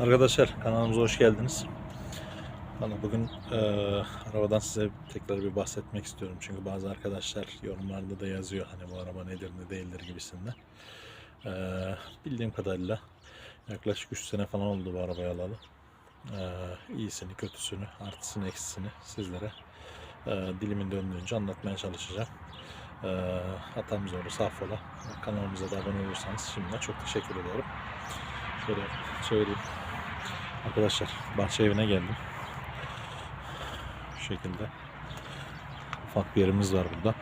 Arkadaşlar kanalımıza hoş geldiniz. Valla bugün e, arabadan size tekrar bir bahsetmek istiyorum. Çünkü bazı arkadaşlar yorumlarda da yazıyor hani bu araba nedir ne değildir gibisinden. E, bildiğim kadarıyla yaklaşık 3 sene falan oldu bu arabayı alalı. E, iyisini, kötüsünü, artısını, eksisini sizlere e, dilimin döndüğünce anlatmaya çalışacağım. E, hatamız olursa affola. Kanalımıza da abone olursanız şimdiden çok teşekkür ediyorum. Şöyle söyleyeyim. Arkadaşlar bahçe evine geldim. Şu şekilde. Ufak bir yerimiz var burada.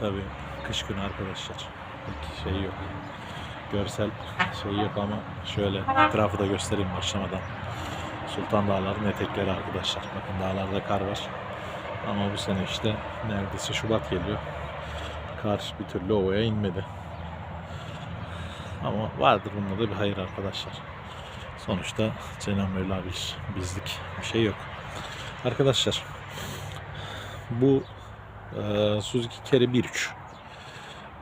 Tabii kış günü arkadaşlar. Pek şey yok. Görsel şey yok ama şöyle etrafı da göstereyim başlamadan. Sultan Dağları'nın etekleri arkadaşlar. Bakın dağlarda kar var. Ama bu sene işte neredeyse Şubat geliyor. Kar bir türlü ovaya inmedi. Ama vardır bunda da bir hayır arkadaşlar. Sonuçta Cenab-ı Mevla bir bizlik bir şey yok. Arkadaşlar bu e, Suzuki Carry 1.3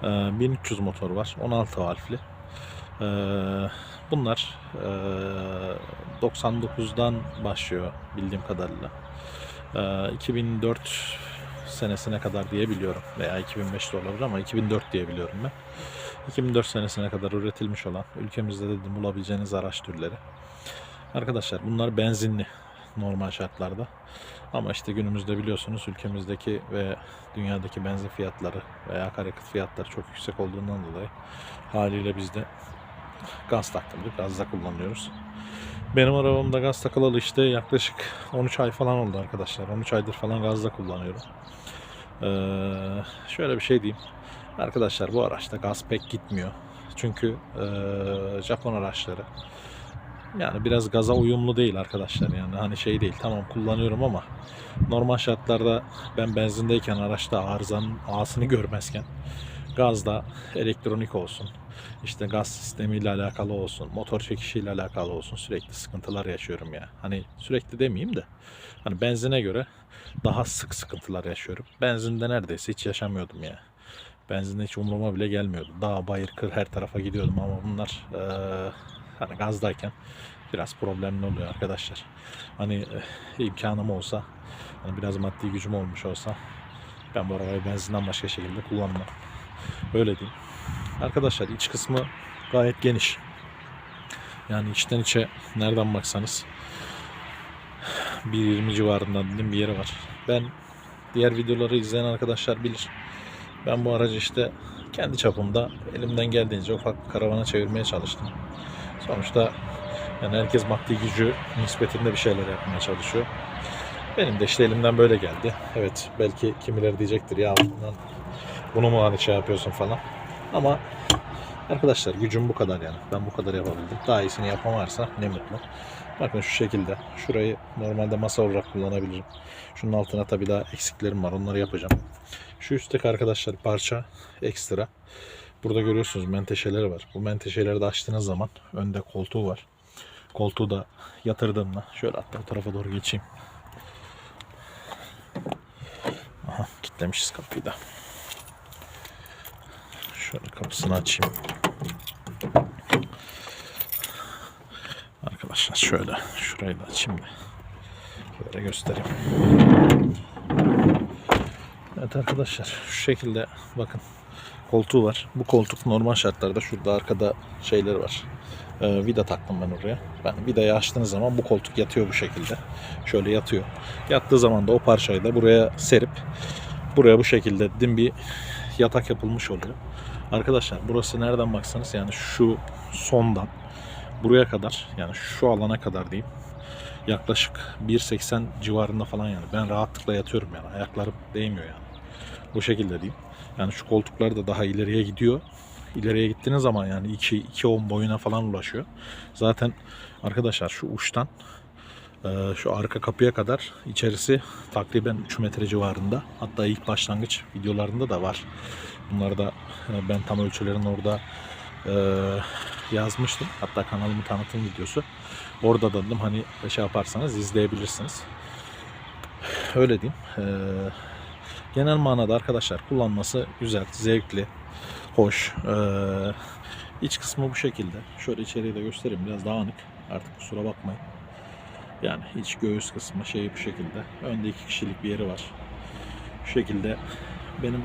e, 1300 motor var. 16 valfli. E, bunlar e, 99'dan başlıyor bildiğim kadarıyla. E, 2004 senesine kadar diye biliyorum. Veya 2005 de olabilir ama 2004 diye biliyorum ben. 2004 senesine kadar üretilmiş olan ülkemizde de bulabileceğiniz araç türleri. Arkadaşlar bunlar benzinli normal şartlarda. Ama işte günümüzde biliyorsunuz ülkemizdeki ve dünyadaki benzin fiyatları veya akaryakıt fiyatları çok yüksek olduğundan dolayı haliyle biz de gaz taktırdık. Gazda kullanıyoruz. Benim arabamda gaz takılalı işte yaklaşık 13 ay falan oldu arkadaşlar. 13 aydır falan gazda kullanıyorum. Ee, şöyle bir şey diyeyim. Arkadaşlar bu araçta gaz pek gitmiyor. Çünkü eee, Japon araçları yani biraz gaza uyumlu değil arkadaşlar. Yani hani şey değil tamam kullanıyorum ama normal şartlarda ben benzindeyken araçta arızanın ağasını görmezken gazda elektronik olsun işte gaz sistemiyle alakalı olsun motor çekişiyle alakalı olsun sürekli sıkıntılar yaşıyorum ya. Hani sürekli demeyeyim de hani benzine göre daha sık sıkıntılar yaşıyorum. Benzinde neredeyse hiç yaşamıyordum ya. Benzinde hiç umuruma bile gelmiyordu. Dağ, bayır, kır her tarafa gidiyordum ama bunlar eee, hani gazdayken biraz problemli oluyor arkadaşlar. Hani eh, imkanım olsa, hani biraz maddi gücüm olmuş olsa ben bu arabayı benzinden başka şekilde kullanmam. Öyle diyeyim. Arkadaşlar iç kısmı gayet geniş. Yani içten içe nereden baksanız 1.20 civarında dedim bir yeri var. Ben diğer videoları izleyen arkadaşlar bilir. Ben bu aracı işte kendi çapımda elimden geldiğince ufak bir karavana çevirmeye çalıştım. Sonuçta yani herkes maddi gücü nispetinde bir şeyler yapmaya çalışıyor. Benim de işte elimden böyle geldi. Evet belki kimileri diyecektir ya bundan bunu mu hani şey yapıyorsun falan. Ama arkadaşlar gücüm bu kadar yani. Ben bu kadar yapabildim. Daha iyisini yapan varsa ne mutlu. Bakın şu şekilde. Şurayı normalde masa olarak kullanabilirim. Şunun altına tabii daha eksiklerim var. Onları yapacağım. Şu üstteki arkadaşlar parça ekstra. Burada görüyorsunuz menteşeleri var. Bu menteşeleri de açtığınız zaman önde koltuğu var. Koltuğu da yatırdığımda şöyle hatta bu tarafa doğru geçeyim. Aha kilitlemişiz kapıyı da. Şöyle kapısını açayım. Arkadaşlar şöyle şurayı da da. Şöyle göstereyim. Evet arkadaşlar şu şekilde bakın koltuğu var. Bu koltuk normal şartlarda şurada arkada şeyleri var. Ee, vida taktım ben oraya. Ben vidayı açtığınız zaman bu koltuk yatıyor bu şekilde. Şöyle yatıyor. Yattığı zaman da o parçayı da buraya serip buraya bu şekilde dedim bir yatak yapılmış oluyor. Arkadaşlar burası nereden baksanız yani şu sondan buraya kadar yani şu alana kadar diyeyim yaklaşık 1.80 civarında falan yani. Ben rahatlıkla yatıyorum yani. Ayaklarım değmiyor yani. Bu şekilde diyeyim. Yani şu koltuklar da daha ileriye gidiyor. İleriye gittiğiniz zaman yani 2 2.10 boyuna falan ulaşıyor. Zaten arkadaşlar şu uçtan e, şu arka kapıya kadar içerisi takriben 3 metre civarında. Hatta ilk başlangıç videolarında da var. Bunları da e, ben tam ölçülerini orada e, yazmıştım. Hatta kanalımı tanıtım videosu. Orada da dedim hani şey yaparsanız izleyebilirsiniz. Öyle diyeyim. Ee, genel manada arkadaşlar kullanması güzel, zevkli, hoş. Ee, İç kısmı bu şekilde. Şöyle içeriye de göstereyim. Biraz dağınık. Artık kusura bakmayın. Yani iç göğüs kısmı şeyi bu şekilde. Önde iki kişilik bir yeri var. Şu şekilde benim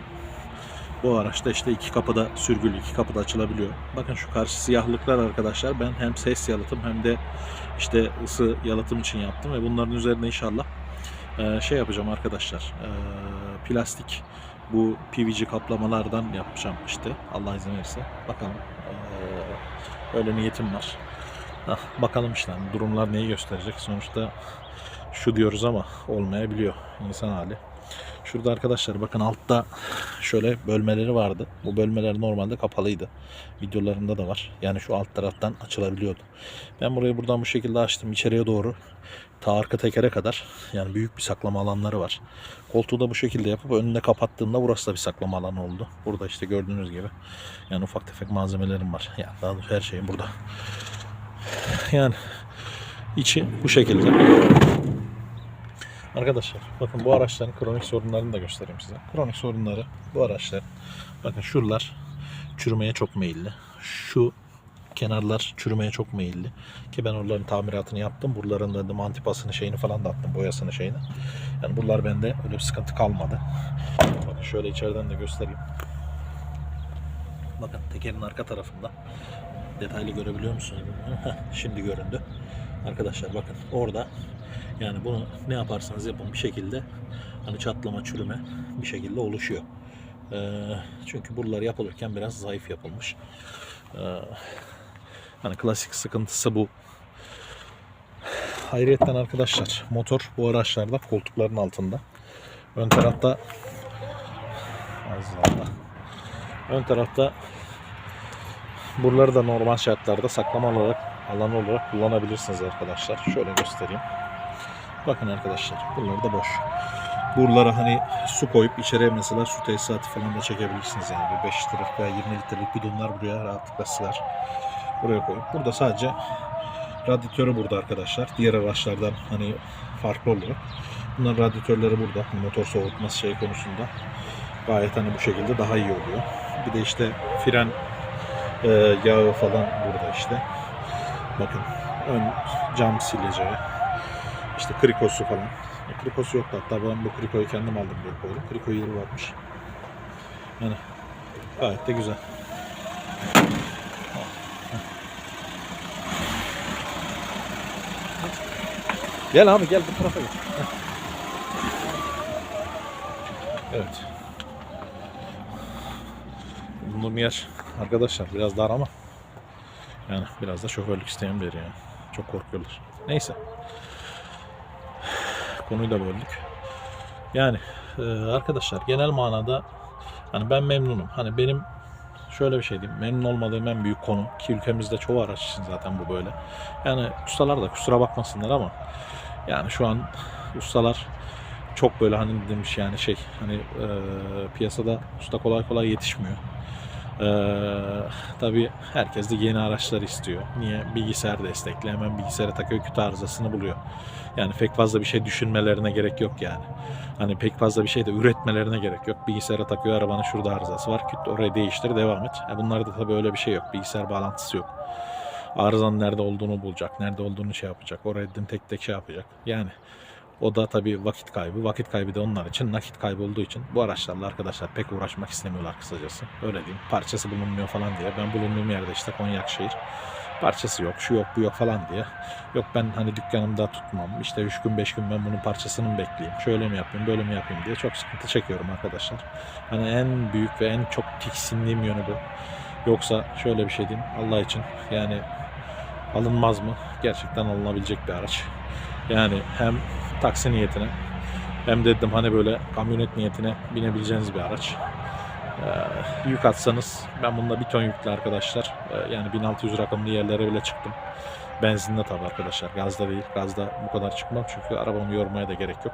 bu araçta işte iki kapıda sürgülü, iki kapıda açılabiliyor. Bakın şu karşı siyahlıklar arkadaşlar ben hem ses yalıtım hem de işte ısı yalıtım için yaptım ve bunların üzerine inşallah eee, şey yapacağım arkadaşlar. Eee, plastik bu PVC kaplamalardan yapacağım işte Allah izin verirse. Bakalım. Eee, öyle niyetim var. Ah, bakalım işte durumlar neyi gösterecek. Sonuçta şu diyoruz ama olmayabiliyor insan hali. Şurada arkadaşlar bakın altta şöyle bölmeleri vardı. Bu bölmeler normalde kapalıydı. Videolarında da var. Yani şu alt taraftan açılabiliyordu. Ben burayı buradan bu şekilde açtım içeriye doğru. Ta arka tekere kadar. Yani büyük bir saklama alanları var. Koltuğu da bu şekilde yapıp önüne kapattığımda burası da bir saklama alanı oldu. Burada işte gördüğünüz gibi. Yani ufak tefek malzemelerim var. Yani daha doğrusu her şeyim burada. Yani içi bu şekilde. Arkadaşlar bakın bu araçların kronik sorunlarını da göstereyim size. Kronik sorunları bu araçlar. Bakın şuralar çürümeye çok meyilli. Şu kenarlar çürümeye çok meyilli. Ki ben onların tamiratını yaptım. Buraların da dedim antipasını şeyini falan da attım. Boyasını şeyini. Yani buralar bende öyle bir sıkıntı kalmadı. Bakın şöyle içeriden de göstereyim. Bakın tekerin arka tarafında. Detaylı görebiliyor musunuz? Şimdi göründü. Arkadaşlar bakın orada yani bunu ne yaparsanız yapın bir şekilde hani çatlama, çürüme bir şekilde oluşuyor. Ee, çünkü buralar yapılırken biraz zayıf yapılmış. Ee, hani klasik sıkıntısı bu. Hayriyetten arkadaşlar motor bu araçlarda koltukların altında. Ön tarafta Allah. Ön tarafta buraları da normal şartlarda saklama olarak alan olarak kullanabilirsiniz arkadaşlar. Şöyle göstereyim. Bakın arkadaşlar buralar da boş. Buralara hani su koyup içeriye mesela su tesisatı falan da çekebilirsiniz yani. Bir 5 litrelik veya 20 litrelik bidonlar buraya rahatlıkla sığar. Buraya koyup. Burada sadece radyatörü burada arkadaşlar. Diğer araçlardan hani farklı olarak. Bunların radyatörleri burada. Hani motor soğutması şey konusunda. Gayet hani bu şekilde daha iyi oluyor. Bir de işte fren e, yağı falan burada işte. Bakın ön cam sileceği. İşte krikosu falan. E, krikosu yoktu hatta ben bu krikoyu kendim aldım diye koydum. Kriko yeri varmış. Yani gayet de güzel. Gel abi gel bu tarafa gel. Evet. Bulunduğum yer arkadaşlar biraz dar ama yani biraz da şoförlük isteyen bir yer yani. Çok korkuyorlar. Neyse. Konuyu da böldük. Yani e, arkadaşlar genel manada hani ben memnunum. Hani benim şöyle bir şey diyeyim. Memnun olmadığım en büyük konu ki ülkemizde çoğu araç için zaten bu böyle. Yani ustalar da kusura bakmasınlar ama yani şu an ustalar çok böyle hani demiş yani şey hani e, piyasada usta kolay kolay yetişmiyor. Ee, tabii herkes de yeni araçlar istiyor. Niye? Bilgisayar destekli. Hemen bilgisayara takıyor küt arızasını buluyor. Yani pek fazla bir şey düşünmelerine gerek yok yani. Hani pek fazla bir şey de üretmelerine gerek yok. Bilgisayara takıyor arabanın şurada arızası var. Küt orayı değiştir devam et. E bunlarda tabii öyle bir şey yok. Bilgisayar bağlantısı yok. Arızanın nerede olduğunu bulacak. Nerede olduğunu şey yapacak. Dedim tek tek şey yapacak. Yani o da tabii vakit kaybı. Vakit kaybı da onlar için nakit kaybı olduğu için bu araçlarla arkadaşlar pek uğraşmak istemiyorlar kısacası. Öyle diyeyim. Parçası bulunmuyor falan diye. Ben bulunduğum yerde işte Konyakşehir. Parçası yok, şu yok, bu yok falan diye. Yok ben hani dükkanımda tutmam. İşte 3 gün 5 gün ben bunun parçasını mı bekleyeyim? Şöyle mi yapayım, böyle mi yapayım diye çok sıkıntı çekiyorum arkadaşlar. Hani en büyük ve en çok tiksindiğim yönü bu. Yoksa şöyle bir şey diyeyim Allah için yani alınmaz mı? Gerçekten alınabilecek bir araç. Yani hem taksi niyetine hem de dedim hani böyle kamyonet niyetine binebileceğiniz bir araç. Ee, yük atsanız ben bunda bir ton yüklü arkadaşlar. Ee, yani 1600 rakamlı yerlere bile çıktım. Benzinle tabi arkadaşlar. Gazda değil. Gazda bu kadar çıkmam çünkü arabamı yormaya da gerek yok.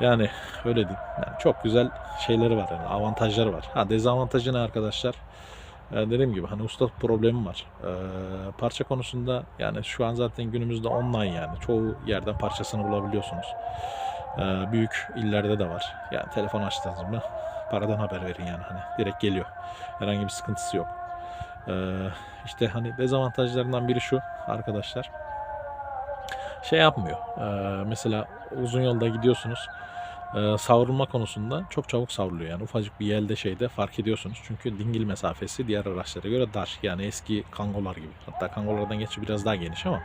Yani öyle diyeyim. Yani çok güzel şeyleri var yani avantajları var. Ha dezavantajı ne arkadaşlar? Ee, dediğim gibi hani usta problemi var. Ee, parça konusunda yani şu an zaten günümüzde online yani çoğu yerden parçasını bulabiliyorsunuz. Ee, büyük illerde de var. Yani telefon açtığınız mı paradan haber verin yani hani direkt geliyor. Herhangi bir sıkıntısı yok. Ee, işte hani dezavantajlarından biri şu arkadaşlar. Şey yapmıyor. Ee, mesela uzun yolda gidiyorsunuz. Ee, savrulma konusunda çok çabuk savruluyor. Yani ufacık bir yelde şeyde fark ediyorsunuz. Çünkü dingil mesafesi diğer araçlara göre dar. Yani eski kangolar gibi. Hatta kangolardan geçi biraz daha geniş ama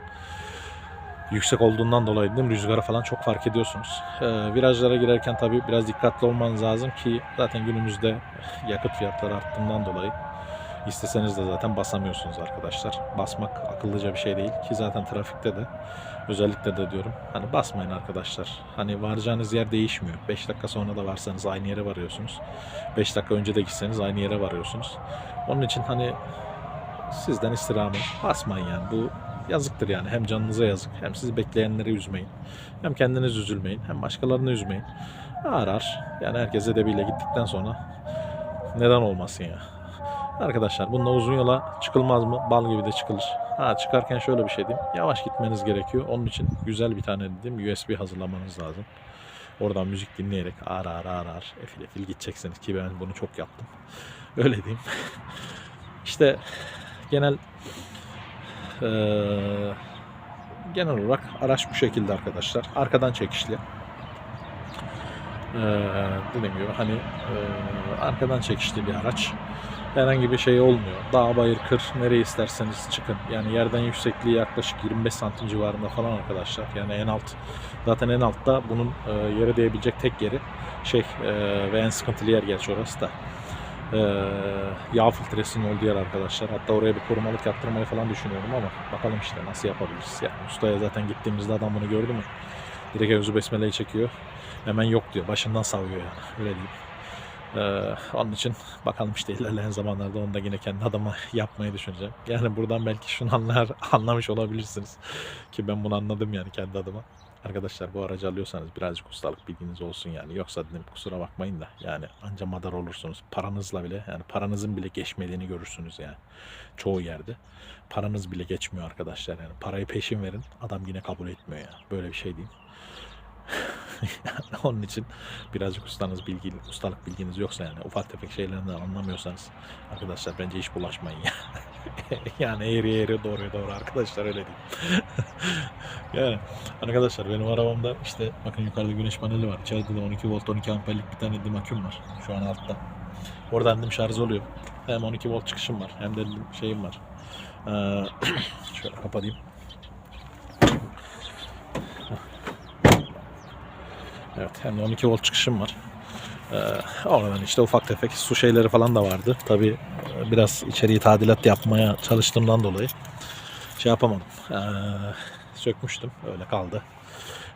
yüksek olduğundan dolayı değil mi, rüzgara falan çok fark ediyorsunuz. Ee, virajlara girerken tabii biraz dikkatli olmanız lazım ki zaten günümüzde yakıt fiyatları arttığından dolayı isteseniz de zaten basamıyorsunuz arkadaşlar. Basmak akıllıca bir şey değil ki zaten trafikte de özellikle de diyorum hani basmayın arkadaşlar. Hani varacağınız yer değişmiyor. 5 dakika sonra da varsanız aynı yere varıyorsunuz. 5 dakika önce de gitseniz aynı yere varıyorsunuz. Onun için hani sizden istirhamı basmayın yani. Bu yazıktır yani. Hem canınıza yazık hem sizi bekleyenleri üzmeyin. Hem kendiniz üzülmeyin hem başkalarını üzmeyin. Arar. Yani herkes edebiyle gittikten sonra neden olmasın ya. Arkadaşlar bununla uzun yola çıkılmaz mı? Bal gibi de çıkılır. Ha çıkarken şöyle bir şey diyeyim. Yavaş gitmeniz gerekiyor. Onun için güzel bir tane dedim USB hazırlamanız lazım. Oradan müzik dinleyerek ağır ağır ağır ağır efil efil gideceksiniz ki ben bunu çok yaptım. Öyle diyeyim. işte genel eee, genel olarak araç bu şekilde arkadaşlar. Arkadan çekişli. Eee dediğim gibi hani eee, arkadan çekişli bir araç herhangi bir şey olmuyor. Dağ, bayır, kır nereye isterseniz çıkın. Yani yerden yüksekliği yaklaşık 25 santim civarında falan arkadaşlar. Yani en alt zaten en altta bunun e, yere değebilecek tek yeri şey e, ve en sıkıntılı yer gerçi orası da. E, yağ filtresinin olduğu yer arkadaşlar. Hatta oraya bir korumalık yaptırmayı falan düşünüyorum ama bakalım işte nasıl yapabiliriz. Yani ustaya zaten gittiğimizde adam bunu gördü mü? Direkt Evzu Besmele'yi çekiyor. Hemen yok diyor. Başından savuyor yani. Öyle diyeyim. Ee, onun için bakalım işte ilerleyen zamanlarda onu da yine kendi adıma yapmayı düşüneceğim. Yani buradan belki şunu anlar, anlamış olabilirsiniz. Ki ben bunu anladım yani kendi adıma. Arkadaşlar bu aracı alıyorsanız birazcık ustalık bilginiz olsun yani. Yoksa dedim kusura bakmayın da yani anca madar olursunuz. Paranızla bile yani paranızın bile geçmediğini görürsünüz yani. Çoğu yerde. Paranız bile geçmiyor arkadaşlar yani. Parayı peşin verin adam yine kabul etmiyor ya. Böyle bir şey diyeyim. Onun için birazcık ustanız bilgi, ustalık bilginiz yoksa yani ufak tefek şeylerden anlamıyorsanız arkadaşlar bence hiç bulaşmayın ya. yani eğri eğri doğruya doğru arkadaşlar öyle değil. yani arkadaşlar benim arabamda işte bakın yukarıda güneş paneli var. İçeride de 12 volt 12 amperlik bir tane dim aküm var. Şu an altta. Oradan dedim şarj oluyor. Hem 12 volt çıkışım var hem de şeyim var. Ee, şöyle kapatayım. Evet hem de 12 volt çıkışım var. Ee, oradan işte ufak tefek su şeyleri falan da vardı. Tabi biraz içeriği tadilat yapmaya çalıştığımdan dolayı şey yapamadım. Ee, sökmüştüm. Öyle kaldı.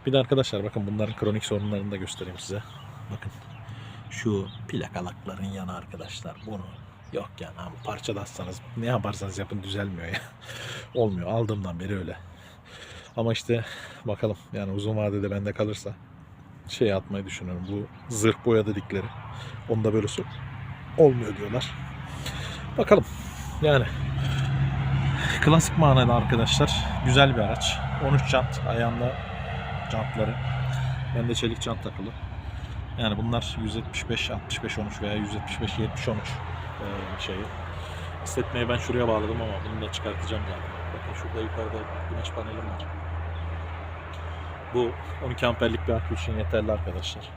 Bir de arkadaşlar bakın bunların kronik sorunlarını da göstereyim size. Bakın şu plakalakların yanı arkadaşlar. Bunu yok yani abi parça da atsanız ne yaparsanız yapın düzelmiyor ya. Olmuyor. Aldığımdan beri öyle. Ama işte bakalım yani uzun vadede bende kalırsa şey atmayı düşünüyorum. Bu zırh boya dedikleri. Onda böyle su olmuyor diyorlar. Bakalım. Yani klasik manada arkadaşlar güzel bir araç. 13 jant ayağında jantları. Bende çelik jant takılı. Yani bunlar 175 65 13 veya 175 70 13 ee, şeyi. İstetmeyi ben şuraya bağladım ama bunu da çıkartacağım yani. Bakın şurada yukarıda güneş panelim var. Bu 12 amperlik bir akü için yeterli arkadaşlar.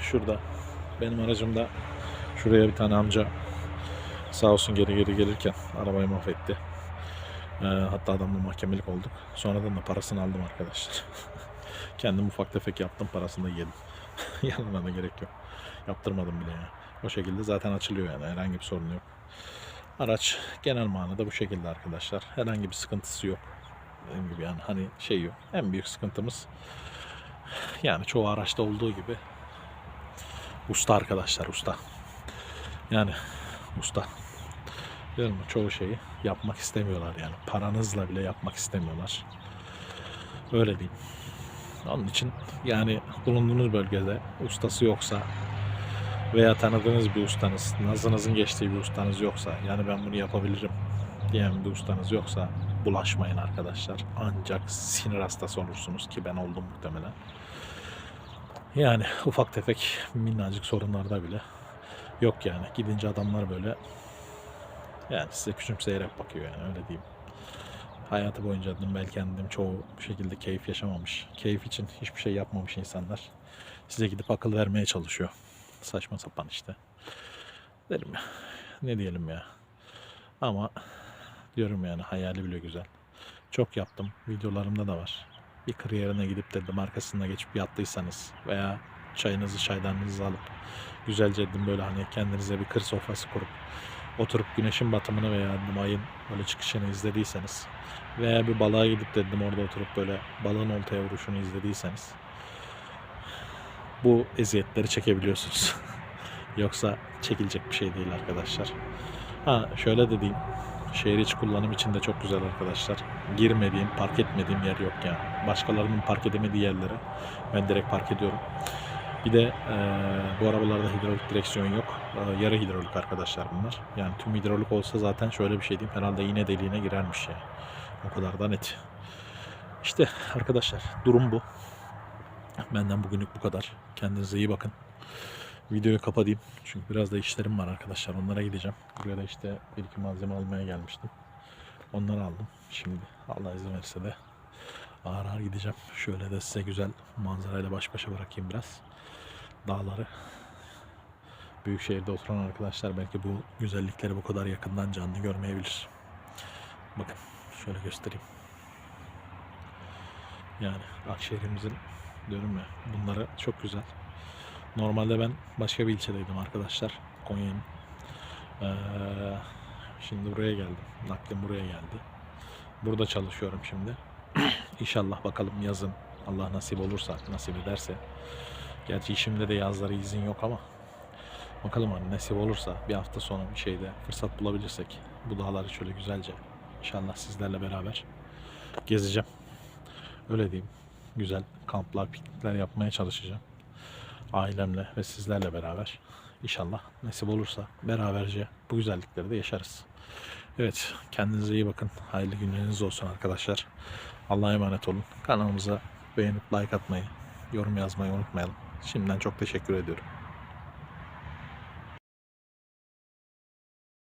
Şurada benim aracımda şuraya bir tane amca sağ olsun geri geri gelirken arabayı mahvetti. Ee, hatta adamla mahkemelik olduk. Sonradan da parasını aldım arkadaşlar. Kendim ufak tefek yaptım parasını da yedim. Yanına da gerek yok. Yaptırmadım bile ya. O şekilde zaten açılıyor yani herhangi bir sorun yok. Araç genel manada bu şekilde arkadaşlar. Herhangi bir sıkıntısı yok. Dediğim gibi yani hani şey yok. En büyük sıkıntımız yani çoğu araçta olduğu gibi usta arkadaşlar usta. Yani usta. Diyorum ya, çoğu şeyi yapmak istemiyorlar yani. Paranızla bile yapmak istemiyorlar. Öyle diyeyim. Onun için yani bulunduğunuz bölgede ustası yoksa veya tanıdığınız bir ustanız, nazınızın geçtiği bir ustanız yoksa yani ben bunu yapabilirim bir ustanız yoksa bulaşmayın arkadaşlar. Ancak sinir hastası olursunuz ki ben oldum muhtemelen. Yani ufak tefek minnacık sorunlarda bile yok yani. Gidince adamlar böyle Yani size küçümseyerek bakıyor yani öyle diyeyim. Hayatı boyunca dedim belki kendim çoğu şekilde keyif yaşamamış. Keyif için hiçbir şey yapmamış insanlar. Size gidip akıl vermeye çalışıyor. Saçma sapan işte. Derim ya. Ne diyelim ya. Ama diyorum yani hayali bile güzel. Çok yaptım. Videolarımda da var. Bir kır yerine gidip dedim arkasında geçip yattıysanız veya çayınızı çaydanınızı alıp güzelce dedim böyle hani kendinize bir kır sofrası kurup oturup güneşin batımını veya dedim ayın böyle çıkışını izlediyseniz veya bir balığa gidip dedim orada oturup böyle balığın oltaya vuruşunu izlediyseniz bu eziyetleri çekebiliyorsunuz. Yoksa çekilecek bir şey değil arkadaşlar. Ha şöyle de diyeyim. Şehir içi kullanım için de çok güzel arkadaşlar. Girmediğim, park etmediğim yer yok yani. Başkalarının park edemediği yerlere ben direkt park ediyorum. Bir de eee, bu arabalarda hidrolik direksiyon yok. Eee, yarı hidrolik arkadaşlar bunlar. Yani tüm hidrolik olsa zaten şöyle bir şey diyeyim. Herhalde iğne deliğine girermiş yani. O kadar da net. İşte arkadaşlar durum bu. Benden bugünlük bu kadar. Kendinize iyi bakın. Videoyu kapatayım. Çünkü biraz da işlerim var arkadaşlar. Onlara gideceğim. Buraya da işte bir iki malzeme almaya gelmiştim. Onları aldım. Şimdi Allah izin verirse de ağır ağır gideceğim. Şöyle de size güzel manzarayla baş başa bırakayım biraz. Dağları. Büyük şehirde oturan arkadaşlar belki bu güzellikleri bu kadar yakından canlı görmeyebilir. Bakın şöyle göstereyim. Yani Akşehir'imizin ya bunları çok güzel. Normalde ben başka bir ilçedeydim arkadaşlar. Konya'nın. Ee, şimdi buraya geldim. Naklim buraya geldi. Burada çalışıyorum şimdi. İnşallah bakalım yazın Allah nasip olursa, nasip ederse. Gerçi işimde de yazları izin yok ama bakalım hani nasip olursa bir hafta sonu bir şeyde fırsat bulabilirsek bu dağları şöyle güzelce inşallah sizlerle beraber gezeceğim. Öyle diyeyim. Güzel kamplar, piknikler yapmaya çalışacağım ailemle ve sizlerle beraber inşallah nasip olursa beraberce bu güzellikleri de yaşarız. Evet kendinize iyi bakın. Hayırlı günleriniz olsun arkadaşlar. Allah'a emanet olun. Kanalımıza beğenip like atmayı, yorum yazmayı unutmayalım. Şimdiden çok teşekkür ediyorum.